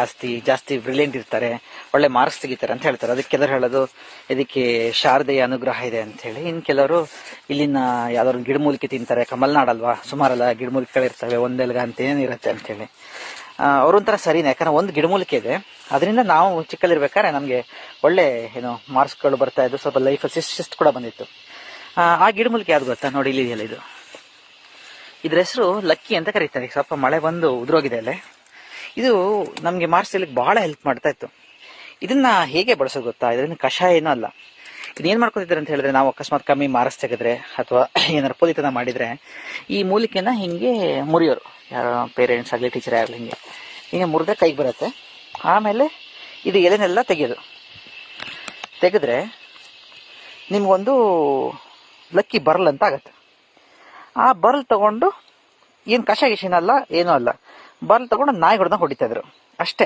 ಜಾಸ್ತಿ ಜಾಸ್ತಿ ಬ್ರಿಲಿಯಂಟ್ ಇರ್ತಾರೆ ಒಳ್ಳೆ ಮಾರ್ಕ್ಸ್ ತೆಗಿತಾರೆ ಅಂತ ಹೇಳ್ತಾರೆ. ಅದಕ್ಕೆ ಕೆಲವರು ಹೇಳೋದು ಇದಕ್ಕೆ ಶಾರದೆಯ ಅನುಗ್ರಹ ಇದೆ ಅಂತ ಹೇಳಿ. ಇನ್ ಕೆಲವರು ಇಲ್ಲಿನ ಯಾವ್ದಾದ್ರು ಗಿಡಮೂಲಿಕೆ ತಿಂತಾರೆ ಕಮಲ್ನಾಡಲ್ವಾ ಸುಮಾರೆಲ್ಲ ಗಿಡಮೂಲಿಕೆಗಳಿರ್ತವೆ ಒಂದೆಲ್ಗ ಅಂತ ಏನಿರುತ್ತೆ ಅಂತ ಹೇಳಿ. ಅವ್ರೊಂಥರ ಸರಿನೇ ಯಾಕಂದ್ರೆ ಒಂದು ಗಿಡಮೂಲಿಕೆ ಇದೆ. ಅದರಿಂದ ನಾವು ಚಿಕ್ಕಲ್ಲಿರ್ಬೇಕಾದ್ರೆ ನಮಗೆ ಒಳ್ಳೆ ಏನು ಮಾರ್ಕ್ಸ್ಗಳು ಬರ್ತಾ ಇದ್ದು ಸ್ವಲ್ಪ ಲೈಫ್ ಶಿಸ್ಟ್ ಕೂಡ ಬಂದಿತ್ತು. ಆ, ಗಿಡಮೂಲಿಕೆ ಯಾವ್ದು ಗೊತ್ತಾ? ನೋಡಿ ಇಲ್ಲಿ ಇದೆಯಲ್ಲ ಇದು. ಇದ್ರ ಹೆಸರು ಲಕ್ಕಿ ಅಂತ ಕರೀತಾರೆ. ಸ್ವಲ್ಪ ಮಳೆ ಬಂದು ಉದುರೋಗಿದೆ ಅಲ್ಲೇ. ಇದು ನಮಗೆ ತೆಗಿಲಿಕ್ಕೆ ಬಹಳ ಹೆಲ್ಪ್ ಮಾಡ್ತಾ ಇತ್ತು. ಇದನ್ನ ಹೇಗೆ ಬಳಸೋದು ಗೊತ್ತಾ? ಇದರಿಂದ ಕಷಾಯ ಏನೂ ಅಲ್ಲ. ಏನ್ ಮಾಡ್ಕೊತಿದ್ದಾರೆ ಅಂತ ಹೇಳಿದ್ರೆ ನಾವು ಅಕಸ್ಮಾತ್ ಕಮ್ಮಿ ಮಾರ್ಸ್ ತೆಗೆದ್ರೆ ಅಥವಾ ಏನಾರು ಪೋಲಿತನ ಮಾಡಿದ್ರೆ ಈ ಮೂಲಿಕೆನ ಹಿಂಗೆ ಮುರಿಯೋರು. ಯಾರೋ ಪೇರೆಂಟ್ಸ್ ಆಗಲಿ ಟೀಚರೇ ಆಗಲಿ ಹಿಂಗೆ. ಹಿಂಗೆ ಮುರಿದ್ರೆ ಕೈಗೆ ಬರುತ್ತೆ. ಆಮೇಲೆ ಇದು ಎಲೆನೆಲ್ಲ ತೆಗೆಯೋದು. ತೆಗೆದ್ರೆ ನಿಮ್ಗೊಂದು ಲಕ್ಕಿ ಬರಲ್ ಅಂತ ಆಗತ್ತೆ. ಆ ಬರ್ಲ್ ತಗೊಂಡು ಏನು ಕಷಾಯ ಗಿಶಿನ ಅಲ್ಲ, ಏನೂ ಅಲ್ಲ. ಬರ್ಲ್ ತಗೊಂಡು ನಾಯಿ ಹೊಡೆದಂಗೆ ಹೊಡಿತಾ ಇದ್ರು. ಅಷ್ಟೇ.